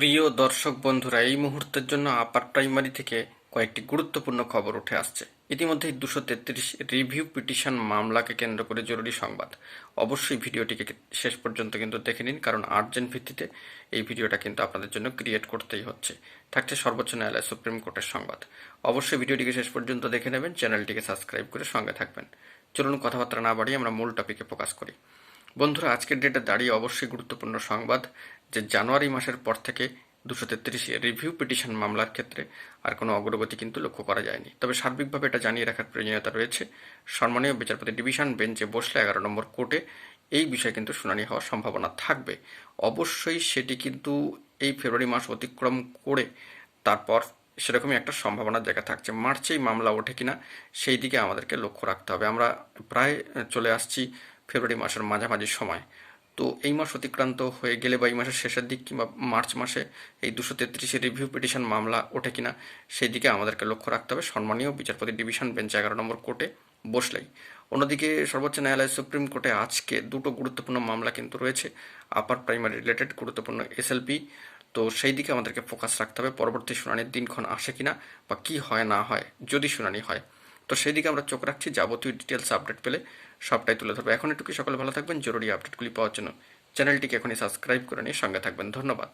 প্রিয় দর্শক বন্ধুরা, এই মুহূর্তের জন্য আপার প্রাইমারি থেকে কয়েকটি গুরুত্বপূর্ণ খবর উঠে আসছে। ইতিমধ্যেই দুশো তেত্রিশ রিভিউ পিটিশন মামলাকে কেন্দ্র করে জরুরি সংবাদ। অবশ্যই ভিডিওটিকে শেষ পর্যন্ত কিন্তু দেখে নিন, কারণ আর্জেন্ট ভিত্তিতে এই ভিডিওটা কিন্তু আপনাদের জন্য ক্রিয়েট করতেই হচ্ছে। থাকছে সর্বোচ্চ ন্যায়ালয় সুপ্রিম কোর্টের সংবাদ। অবশ্যই ভিডিওটিকে শেষ পর্যন্ত দেখে নেবেন চ্যানেলটিকে সাবস্ক্রাইব করে সঙ্গে থাকবেন। চলুন কথাবার্তা না বাড়িয়ে আমরা মূল টপিকে ফোকাস করি। বন্ধুরা, আজকের ডেটে দাঁড়িয়ে অবশ্যই গুরুত্বপূর্ণ সংবাদ যে জানুয়ারি মাসের পর থেকে দুশো তেত্রিশে রিভিউ পিটিশন মামলার ক্ষেত্রে আর কোনো অগ্রগতি কিন্তু লক্ষ্য করা যায়নি। তবে সার্বিকভাবে এটা জানিয়ে রাখার প্রয়োজনীয়তা রয়েছে। সম্মানীয় বিচারপতি ডিভিশন বেঞ্চে বসলে এগারো নম্বর কোর্টে এই বিষয়ে কিন্তু শুনানি হওয়ার সম্ভাবনা থাকবে। অবশ্যই সেটি কিন্তু এই ফেব্রুয়ারি মাস অতিক্রম করে তারপর সেরকমই একটা সম্ভাবনার জায়গা থাকছে। মার্চেই মামলা ওঠে কিনা, সেই দিকে আমাদেরকে লক্ষ্য রাখতে হবে। আমরা প্রায় চলে আসছি ফেব্রুয়ারি মাসের মাঝামাঝি সময়। তো এই মাস অতিক্রান্ত হয়ে গেলে বা এই মাসের শেষের দিক কিংবা মার্চ মাসে এই দুশো তেত্রিশে রিভিউ পিটিশন মামলা ওঠে কিনা সেই দিকে আমাদেরকে লক্ষ্য রাখতে হবে। সম্মানীয় বিচারপতি ডিভিশন বেঞ্চ এগারো নম্বর কোর্টে বসলেই। অন্যদিকে সর্বোচ্চ ন্যায়ালয় সুপ্রিম কোর্টে আজকে দুটো গুরুত্বপূর্ণ মামলা কিন্তু রয়েছে আপার প্রাইমারি রিলেটেড গুরুত্বপূর্ণ এসএলপি তো সেই দিকে আমাদেরকে ফোকাস রাখতে হবে। পরবর্তী শুনানির দিনক্ষণ আসে কিনা বা কি হয় না হয়, যদি শুনানি হয়। তো সেই দিকে আমরা চোখ রাখছি, যাবতীয় ডিটেলস আপডেট পেলে সবটাই তুলে ধরবো। এখন একটু সকলে ভালো থাকবেন? জরুরি আপডেটগুলি পাওয়ার জন্য চ্যানেলটিকে এখনই সাবস্ক্রাইব করে নিয়ে সঙ্গে থাকবেন। ধন্যবাদ।